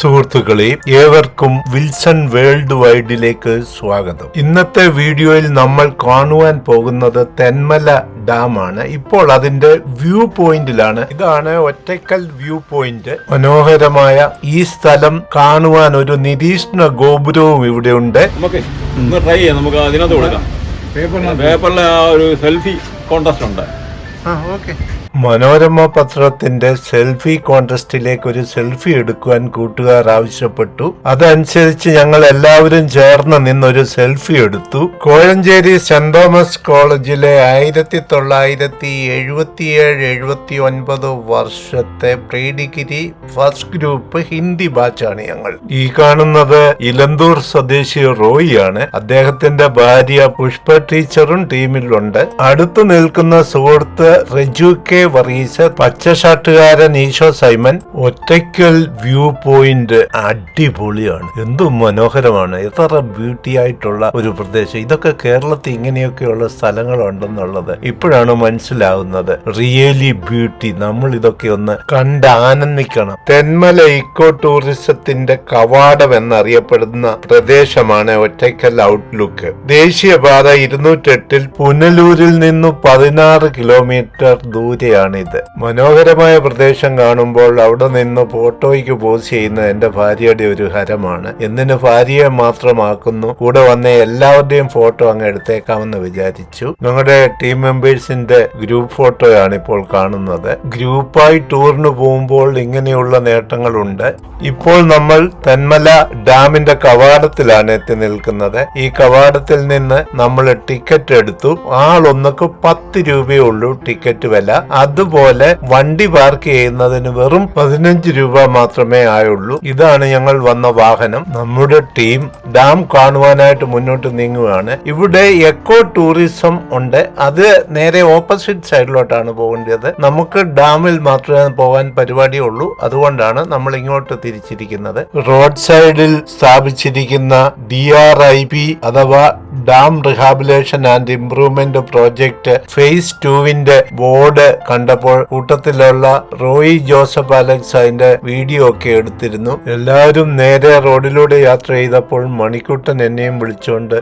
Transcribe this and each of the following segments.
സുഹൃത്തുക്കളെ ഏവർക്കും Wilson world വൈഡിലേക്ക് സ്വാഗതം. ഇന്നത്തെ വീഡിയോയിൽ നമ്മൾ കാണുവാൻ പോകുന്നത് തെന്മല ഡാമാണ്. ആണ് ഇപ്പോൾ അതിന്റെ വ്യൂ പോയിന്റിലാണ്. ഇതാണ് ഒറ്റക്കൽ വ്യൂ പോയിന്റ്. മനോഹരമായ ഈ സ്ഥലം കാണുവാൻ ഒരു നിരീക്ഷണ ഗോപുരവും ഇവിടെ ഉണ്ട്. നമുക്ക് ഒന്ന് ട്രൈ ചെയ്യാം. നമുക്ക് അതിനകത്ത് കൊടുക്കാം. ആ ഒരു സെൽഫി കോൺടെസ്റ്റ് ഉണ്ട്. മനോരമ പത്രത്തിന്റെ സെൽഫി കോൺടെസ്റ്റിലേക്ക് ഒരു സെൽഫി എടുക്കുവാൻ കൂട്ടുകാർ ആവശ്യപ്പെട്ടു. അതനുസരിച്ച് ഞങ്ങൾ എല്ലാവരും ചേർന്ന് നിന്നൊരു സെൽഫി എടുത്തു. കോഴഞ്ചേരി സെന്റ് തോമസ് കോളേജിലെ ആയിരത്തി തൊള്ളായിരത്തി എഴുപത്തിയേഴ് എഴുപത്തി ഒൻപത് വർഷത്തെ pre degree first group Hindi ബാച്ചാണ് ഞങ്ങൾ. ഈ കാണുന്നത് ഇലന്തൂർ സ്വദേശി റോയി ആണ് അദ്ദേഹത്തിന്റെ ഭാര്യ പുഷ്പ ടീച്ചറും ടീമിലുണ്ട്. അടുത്തു നിൽക്കുന്ന സുഹൃത്ത് റെജു കെ വർഗീസ് പച്ച ഷർട്ടുകാരൻ Eesho Simon Ottakkal view point അടിപൊളിയാണ്. എന്തു മനോഹരമാണ്. എത്ര ബ്യൂട്ടി ആയിട്ടുള്ള ഒരു പ്രദേശം. ഇതൊക്കെ കേരളത്തിൽ ഇങ്ങനെയൊക്കെയുള്ള സ്ഥലങ്ങളുണ്ടെന്നുള്ളത് ഇപ്പോഴാണ് മനസ്സിലാവുന്നത്. Really beauty. നമ്മൾ ഇതൊക്കെ ഒന്ന് കണ്ട് ആനന്ദിക്കണം. തെന്മല ഇക്കോ ടൂറിസത്തിന്റെ കവാടം എന്നറിയപ്പെടുന്ന പ്രദേശമാണ് ഒറ്റയ്ക്കൽ ഔട്ട്ലുക്ക്. ദേശീയപാത ഇരുന്നൂറ്റെട്ടിൽ പുനലൂരിൽ നിന്നും പതിനാറ് കിലോമീറ്റർ ദൂരെയാണിത് മനോഹരമായ പ്രദേശം കാണുമ്പോൾ അവിടെ നിന്ന് ഫോട്ടോയ്ക്ക് പോസ് ചെയ്യുന്ന എന്റെ ഭാര്യയുടെ ഒരു ഹരമാണ്. എന്നിന് ഭാര്യയെ മാത്രമാക്കുന്നു. കൂടെ വന്ന എല്ലാവരുടെയും ഫോട്ടോ അങ്ങ് എടുത്തേക്കാമെന്ന് വിചാരിച്ചു. ഞങ്ങളുടെ ടീം മെമ്പേഴ്സിന്റെ ഗ്രൂപ്പ് ഫോട്ടോയാണ് ഇപ്പോൾ കാണുന്നത്. ഗ്രൂപ്പായി ടൂറിന് പോകുമ്പോൾ ഇങ്ങനെയുള്ള നേട്ടങ്ങളുണ്ട്. ഇപ്പോൾ നമ്മൾ തെന്മല ഡാമിന്റെ കവാടത്തിലാണ് എത്തി നിൽക്കുന്നത്. ഈ കവാടത്തിൽ നിന്ന് നമ്മൾ ടിക്കറ്റ് എടുത്തു. ആളൊന്നക്ക് പത്ത് രൂപയേ ഉള്ളൂ ടിക്കറ്റ് വില. അതുപോലെ വണ്ടി പാർക്ക് ചെയ്യുന്നതിന് വെറും പതിനഞ്ച് രൂപ മാത്രമേ ആയുള്ളൂ. ഇതാണ് ഞങ്ങൾ വന്ന വാഹനം. നമ്മുടെ ടീം ഡാം കാണുവാനായിട്ട് മുന്നോട്ട് നീങ്ങുകയാണ് ഇവിടെ എക്കോ ടൂറിസം ഉണ്ട്. അത് നേരെ ഓപ്പോസിറ്റ് സൈഡിലോട്ടാണ് പോകേണ്ടത്. നമുക്ക് ഡാമിൽ മാത്രമേ പോകാൻ പരിപാടിയുള്ളൂ. അതുകൊണ്ടാണ് നമ്മൾ ഇങ്ങോട്ട് തിരിച്ചിരിക്കുന്നത്. റോഡ് സൈഡിൽ സ്ഥാപിച്ചിരിക്കുന്ന ഡി ആർ ഐ പി അഥവാ dam rehabilitation and improvement project phase ടുവിന്റെ ബോർഡ് കണ്ടപ്പോൾ കൂട്ടത്തിലുള്ള റോയി ജോസഫ് അലക്സ് അതിന്റെ വീഡിയോ ഒക്കെ എടുത്തിരുന്നു. എല്ലാവരും നേരെ റോഡിലൂടെ യാത്ര ചെയ്തപ്പോൾ മണിക്കുട്ടൻ എന്നെയും വിളിച്ചുകൊണ്ട്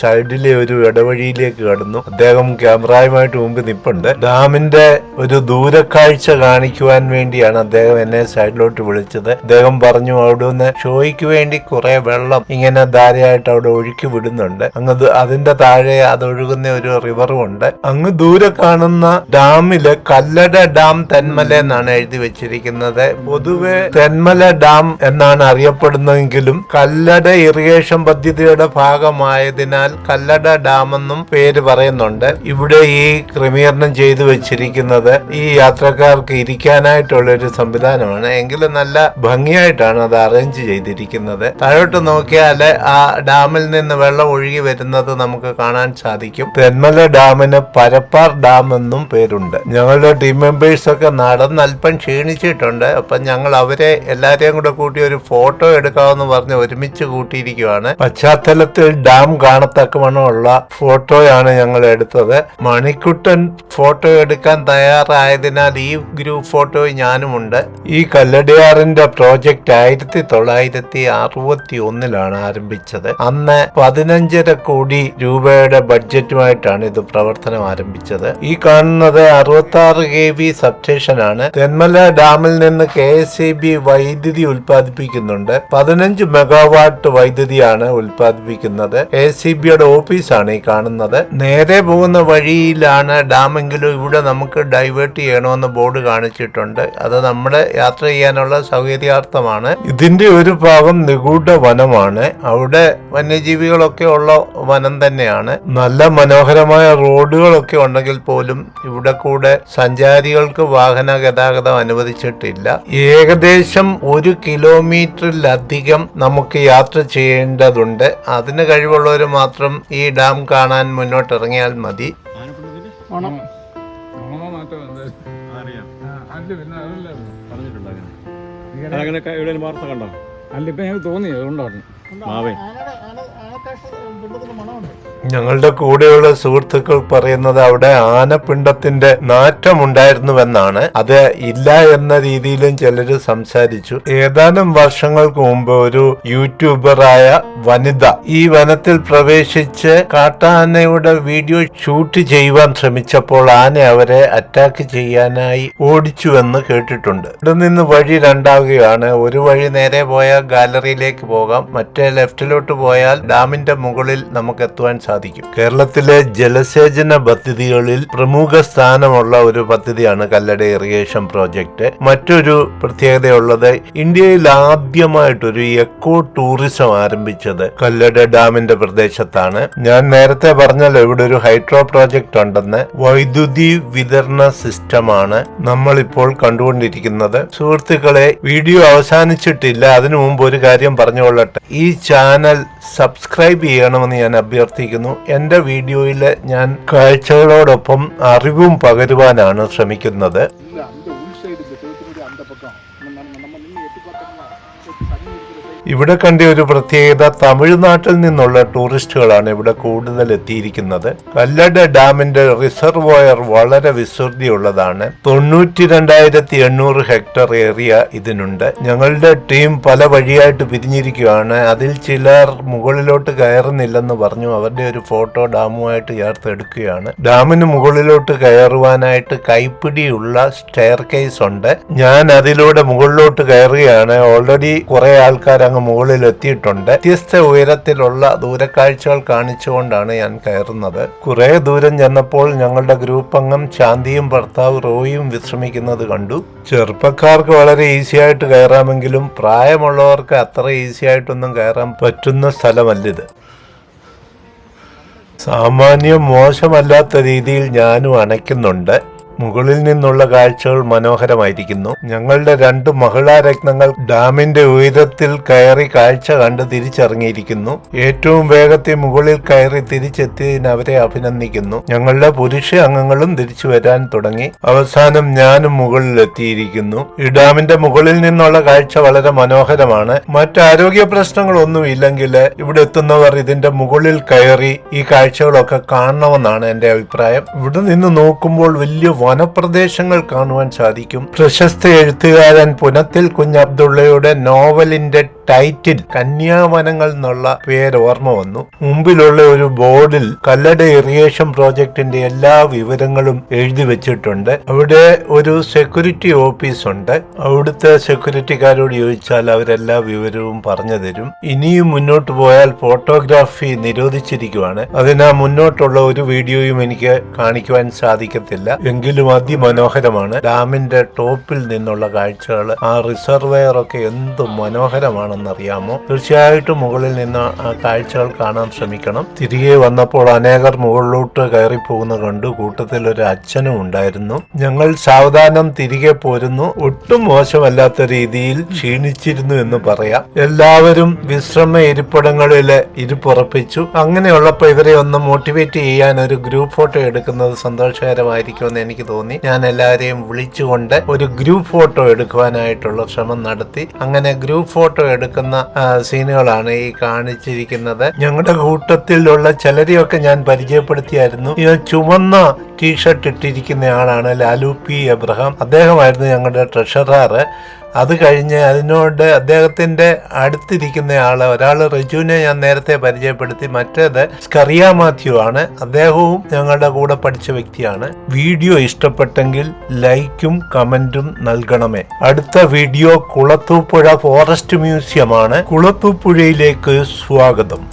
സൈഡിലെ ഒരു ഇടവഴിയിലേക്ക് കടന്നു. അദ്ദേഹം ക്യാമറയുമായിട്ട് മുമ്പ് നിപ്പുണ്ട്. ഡാമിന്റെ ഒരു ദൂരക്കാഴ്ച കാണിക്കുവാൻ വേണ്ടിയാണ് അദ്ദേഹം എന്നെ സൈഡിലോട്ട് വിളിച്ചത്. അദ്ദേഹം പറഞ്ഞു അവിടെ നിന്ന് ഷോയ്ക്ക് വേണ്ടി കുറെ വെള്ളം ഇങ്ങനെ ധാരയായിട്ട് അവിടെ ഒഴുക്കി വിടുന്നുണ്ട്. അങ്ങ് അതിന്റെ താഴെ അത് ഒഴുകുന്ന ഒരു റിവറും ഉണ്ട്. അങ്ങ് ദൂരെ കാണുന്ന ഡാമിൽ കല്ലട ഡാം തെന്മല എന്നാണ് എഴുതി വെച്ചിരിക്കുന്നത്. പൊതുവെ തെന്മല ഡാം എന്നാണ് അറിയപ്പെടുന്നതെങ്കിലും കല്ലട ഇറിഗേഷൻ പദ്ധതിയുടെ ഭാഗമായതിനാൽ കല്ലട ഡാം എന്നും പേര് പറയുന്നുണ്ട്. ഇവിടെ ഈ ക്രമീകരണം ചെയ്തു വെച്ചിരിക്കുന്നത് ഈ യാത്രക്കാർക്ക് ഇരിക്കാനായിട്ടുള്ള ഒരു സംവിധാനമാണ്. എങ്കിലും നല്ല ഭംഗിയായിട്ടാണ് അത് അറേഞ്ച് ചെയ്തിരിക്കുന്നത്. താഴോട്ട് നോക്കിയാൽ ആ ഡാമിൽ നിന്ന് വെള്ളം ഒഴുകി വരുന്നത് നമുക്ക് കാണാൻ സാധിക്കും. തെന്മല ഡാമിന് പരപ്പാർ ഡാം എന്നും പേരുണ്ട്. ഞങ്ങളുടെ ടീം മെമ്പേഴ്സൊക്കെ നടന്ന് അല്പം ക്ഷീണിച്ചിട്ടുണ്ട്. അപ്പം ഞങ്ങൾ അവരെ എല്ലാവരെയും കൂടെ കൂട്ടി ഒരു ഫോട്ടോ എടുക്കാമെന്ന് പറഞ്ഞ് ഒരുമിച്ച് കൂട്ടിയിരിക്കുവാണ്. പശ്ചാത്തലത്തിൽ ഡാം കാണത്തക്കവണ്ണമുള്ള ഫോട്ടോയാണ് ഞങ്ങൾ എടുത്തത്. മണിക്കുട്ടൻ ഫോട്ടോ എടുക്കാൻ തയ്യാറായതിനാൽ ഈ ഗ്രൂപ്പ് ഫോട്ടോ ഞാനുമുണ്ട് ഈ കല്ലടിയാറിന്റെ പ്രോജക്റ്റ് ആയിരത്തി തൊള്ളായിരത്തി അറുപത്തി ഒന്നിലാണ് ആരംഭിച്ചത്. അന്ന് പതിനഞ്ചര കോടി രൂപയുടെ ബഡ്ജറ്റുമായിട്ടാണ് ഇത് പ്രവർത്തനം ആരംഭിച്ചത്. ഈ കാണുന്നത് അറുപത്തി ആറ് കെ വി സബ്സ്റ്റേഷൻ ആണ് തെന്മല ഡാമിൽ നിന്ന് കെ എസ് ഇ ബി വൈദ്യുതി ഉൽപ്പാദിപ്പിക്കുന്നുണ്ട്. പതിനഞ്ച് മെഗാവാട്ട് വൈദ്യുതിയാണ് ഉൽപ്പാദിപ്പിക്കുന്നത്. കെ എസ് ഇ ബിയുടെ ഓഫീസാണ് ഈ കാണുന്നത്. നേരെ പോകുന്ന വഴിയിലാണ് ഡാമെങ്കിലും ഇവിടെ നമുക്ക് ഡൈവേർട്ട് ചെയ്യണമെന്ന് ബോർഡ് കാണിച്ചിട്ടുണ്ട്. അത് നമ്മുടെ യാത്ര ചെയ്യാനുള്ള സൗകര്യാർത്ഥമാണ്. ഇതിന്റെ ഒരു ഭാഗം നിഗൂഢ വനമാണ്. അവിടെ വന്യജീവികളൊക്കെ ഉള്ള വനം തന്നെയാണ്. നല്ല മനോഹരമായ റോഡുകളൊക്കെ ഉണ്ടെങ്കിൽ പോലും ഇവിടെ കൂടെ സഞ്ചാരികൾക്ക് വാഹന ഗതാഗതം അനുവദിച്ചിട്ടില്ല. ഏകദേശം ഒരു കിലോമീറ്ററിലധികം നമുക്ക് യാത്ര ചെയ്യേണ്ടതുണ്ട്. അതിന് കഴിവുള്ളവർ മാത്രം ഈ ഡാം കാണാൻ മുന്നോട്ട് ഇറങ്ങിയാൽ മതി. ഓണം. അല്ല ഇപ്പൊ ഞാൻ തോന്നി അതുകൊണ്ടാണ് മാവേ. ഞങ്ങളുടെ കൂടെയുള്ള സുഹൃത്തുക്കൾ പറയുന്നത് അവിടെ ആനപ്പിണ്ടത്തിന്റെ നാറ്റമുണ്ടായിരുന്നുവെന്നാണ്. അത് ഇല്ല എന്ന രീതിയിലും ചിലർ സംസാരിച്ചു. ഏതാനും വർഷങ്ങൾക്ക് മുമ്പ് ഒരു യൂട്യൂബറായ വനിത ഈ വനത്തിൽ പ്രവേശിച്ച് കാട്ടാനയുടെ വീഡിയോ ഷൂട്ട് ചെയ്യുവാൻ ശ്രമിച്ചപ്പോൾ ആന അവരെ അറ്റാക്ക് ചെയ്യാനായി ഓടിച്ചുവെന്ന് കേട്ടിട്ടുണ്ട്. ഇവിടെ നിന്ന് വഴി രണ്ടാവുകയാണ്. ഒരു വഴി നേരെ പോയാൽ ഗാലറിയിലേക്ക് പോകാം. മറ്റേ ലെഫ്റ്റിലോട്ട് പോയാൽ ഡാമിന്റെ മുകളിൽ നമുക്ക് എത്തുവാൻ സാധിക്കും. കേരളത്തിലെ ജലസേചന പദ്ധതികളിൽ പ്രമുഖ സ്ഥാനമുള്ള ഒരു പദ്ധതിയാണ് കല്ലട ഇറിഗേഷൻ പ്രോജക്റ്റ് മറ്റൊരു പ്രത്യേകതയുള്ളത് ഇന്ത്യയിൽ ആദ്യമായിട്ടൊരു എക്കോ ടൂറിസം ആരംഭിച്ചത് കല്ലട ഡാമിന്റെ പ്രദേശത്താണ്. ഞാൻ നേരത്തെ പറഞ്ഞല്ലോ ഇവിടെ ഒരു ഹൈഡ്രോ പ്രോജക്റ്റ് ഉണ്ടെന്ന്. വൈദ്യുതി വിതരണ സിസ്റ്റമാണ് നമ്മളിപ്പോൾ കണ്ടുകൊണ്ടിരിക്കുന്നത്. സുഹൃത്തുക്കളെ വീഡിയോ അവസാനിച്ചിട്ടില്ല അതിനു മുമ്പ് ഒരു കാര്യം പറഞ്ഞുകൊള്ളട്ടെ. ഈ ചാനൽ സബ്സ്ക്രൈബ് ചെയ്യണമെന്ന് ഞാൻ അഭ്യർത്ഥിക്കുന്നു. എന്റെ വീഡിയോയിൽ ഞാൻ കാഴ്ചകളോടൊപ്പം അറിവും പകരുവാനാണ് ശ്രമിക്കുന്നത്. சைடு இந்த செவத்தினுடைய அந்த பக்கம் நம்ம நம்ம- நம்ம நின்று எட்டி பார்த்தோம்னா தண்ணி இருக்கிற side ഇവിടെ കണ്ട ഒരു പ്രത്യേകത തമിഴ്നാട്ടിൽ നിന്നുള്ള ടൂറിസ്റ്റുകളാണ് ഇവിടെ കൂടുതൽ എത്തിയിരിക്കുന്നത് കല്ലട ഡാമിന്റെ റിസർവോയർ വളരെ വിസ്തൃതിയുള്ളതാണ് തൊണ്ണൂറ്റി രണ്ടായിരത്തി എണ്ണൂറ് ഹെക്ടർ ഏരിയ ഇതിനുണ്ട് ഞങ്ങളുടെ ടീം പല വഴിയായിട്ട് പിരിഞ്ഞിരിക്കുകയാണ് അതിൽ ചിലർ മുകളിലോട്ട് കയറുന്നില്ലെന്ന് പറഞ്ഞു അവരുടെ ഒരു ഫോട്ടോ ഡാമുമായിട്ട് ചേർത്ത് എടുക്കുകയാണ് ഡാമിന് മുകളിലോട്ട് കയറുവാനായിട്ട് കൈപ്പിടിയുള്ള സ്റ്റെയർ കേസ് ഉണ്ട്. ഞാൻ അതിലൂടെ മുകളിലോട്ട് കയറുകയാണ്. ഓൾറെഡി കുറെ ആൾക്കാർ അങ്ങ് മുകളിൽ എത്തിയിട്ടുണ്ട് വ്യത്യസ്ത ഉയരത്തിലുള്ള ദൂരക്കാഴ്ചകൾ കാണിച്ചുകൊണ്ടാണ് ഞാൻ കയറുന്നത്. കുറെ ദൂരം ചെന്നപ്പോൾ ഞങ്ങളുടെ ഗ്രൂപ്പ് അംഗം ശാന്തിയും ഭർത്താവ് റോയും വിശ്രമിക്കുന്നത് കണ്ടു. ചെറുപ്പക്കാർക്ക് വളരെ ഈസി ആയിട്ട് കയറാമെങ്കിലും പ്രായമുള്ളവർക്ക് അത്ര ഈസി ആയിട്ടൊന്നും കയറാൻ പറ്റുന്ന സ്ഥലമല്ലിത് സാമാന്യം മോശമല്ലാത്ത രീതിയിൽ ഞാനും അണയ്ക്കുന്നുണ്ട്. മുകളിൽ നിന്നുള്ള കാഴ്ചകൾ മനോഹരമായിരിക്കുന്നു. ഞങ്ങളുടെ രണ്ട് മഹിളാരത്നങ്ങൾ ഡാമിന്റെ ഉയരത്തിൽ കയറി കാഴ്ച കണ്ട് തിരിച്ചിറങ്ങിയിരിക്കുന്നു ഏറ്റവും വേഗത്തിൽ മുകളിൽ കയറി തിരിച്ചെത്തിയതിന് അവരെ അഭിനന്ദിക്കുന്നു. ഞങ്ങളുടെ പുരുഷ അംഗങ്ങളും തിരിച്ചു വരാൻ തുടങ്ങി. അവസാനം ഞാനും മുകളിലെത്തിയിരിക്കുന്നു ഈ ഡാമിന്റെ മുകളിൽ നിന്നുള്ള കാഴ്ച വളരെ മനോഹരമാണ്. മറ്റാരോഗ്യ പ്രശ്നങ്ങളൊന്നും ഇല്ലെങ്കിൽ ഇവിടെ എത്തുന്നവർ ഇതിന്റെ മുകളിൽ കയറി ഈ കാഴ്ചകളൊക്കെ കാണണമെന്നാണ് എന്റെ അഭിപ്രായം. ഇവിടെ നിന്ന് നോക്കുമ്പോൾ വലിയ വനപ്രദേശങ്ങൾ കാണുവാൻ സാധിക്കും. പ്രശസ്ത എഴുത്തുകാരൻ പുനത്തിൽ കുഞ്ഞബ്ദുള്ളയുടെ നോവലിന്റെ ടൈറ്റിൽ കന്യാവനങ്ങൾ എന്നുള്ള പേര് ഓർമ്മ വന്നു. മുമ്പിലുള്ള ഒരു ബോർഡിൽ കല്ലട ഇറിഗേഷൻ പ്രോജക്ടിന്റെ എല്ലാ വിവരങ്ങളും എഴുതി വെച്ചിട്ടുണ്ട്. അവിടെ ഒരു സെക്യൂരിറ്റി ഓഫീസ് ഉണ്ട്. അവിടുത്തെ സെക്യൂരിറ്റിക്കാരോട് ചോദിച്ചാൽ അവരെല്ലാ വിവരവും പറഞ്ഞു തരും. ഇനിയും മുന്നോട്ട് പോയാൽ ഫോട്ടോഗ്രാഫി നിരോധിച്ചിരിക്കുവാണ്. അതിനാ മുന്നോട്ടുള്ള ഒരു വീഡിയോയും എനിക്ക് കാണിക്കുവാൻ സാധിക്കത്തില്ല. എങ്കിലും അതിമനോഹരമാണ്. ഡാമിന്റെ ടോപ്പിൽ നിന്നുള്ള കാഴ്ചകൾ ആ റിസർവെയർ ഒക്കെ എന്ത് മനോഹരമാണെന്നറിയാമോ? തീർച്ചയായിട്ടും മുകളിൽ നിന്ന് ആ കാഴ്ചകൾ കാണാൻ ശ്രമിക്കണം. തിരികെ വന്നപ്പോൾ അനേകർ മുകളിലോട്ട് കയറി പോകുന്ന കണ്ടു. കൂട്ടത്തിൽ ഒരു അച്ഛനും ഉണ്ടായിരുന്നു. ഞങ്ങൾ സാവധാനം തിരികെ പോരുന്നു. ഒട്ടും മോശമല്ലാത്ത രീതിയിൽ ക്ഷീണിച്ചിരുന്നു എന്ന് പറയാം. എല്ലാവരും വിശ്രമ ഇരിപ്പിടങ്ങളിൽ ഇരിപ്പുറപ്പിച്ചു. അങ്ങനെയുള്ളപ്പോൾ ഇവരെ ഒന്ന് മോട്ടിവേറ്റ് ചെയ്യാൻ ഒരു ഗ്രൂപ്പ് ഫോട്ടോ എടുക്കുന്നത് സന്തോഷകരമായിരിക്കുമെന്ന് എനിക്ക് തോന്നി. ഞാൻ എല്ലാവരെയും വിളിച്ചുകൊണ്ട് ഒരു ഗ്രൂപ്പ് ഫോട്ടോ എടുക്കുവാനായിട്ടുള്ള ശ്രമം നടത്തി. അങ്ങനെ ഗ്രൂപ്പ് ഫോട്ടോ എടുക്കുന്ന സീനുകളാണ് ഈ കാണിച്ചിരിക്കുന്നത്. ഞങ്ങളുടെ കൂട്ടത്തിലുള്ള ചിലരെയൊക്കെ ഞാൻ പരിചയപ്പെടുത്തിയായിരുന്നു. ഈ ചുവന്ന ടീഷർട്ട് ഇട്ടിരിക്കുന്ന ആളാണ് ലാലു പി. എബ്രഹാം. അദ്ദേഹമായിരുന്നു ഞങ്ങളുടെ ട്രഷറർ അത് കഴിഞ്ഞ് അതിനോട് അദ്ദേഹത്തിന്റെ അടുത്തിരിക്കുന്ന ആൾ ഒരാൾ റിജുവിനെ ഞാൻ നേരത്തെ പരിചയപ്പെടുത്തി. മറ്റേത് സ്കറിയ മാത്യു ആണ്. അദ്ദേഹവും ഞങ്ങളുടെ കൂടെ പഠിച്ച വ്യക്തിയാണ്. വീഡിയോ ഇഷ്ടപ്പെട്ടെങ്കിൽ ലൈക്കും കമന്റും നൽകണമേ. അടുത്ത വീഡിയോ കുളത്തൂപ്പുഴ ഫോറസ്റ്റ് മ്യൂസിയമാണ്. കുളത്തൂപ്പുഴയിലേക്ക് സ്വാഗതം.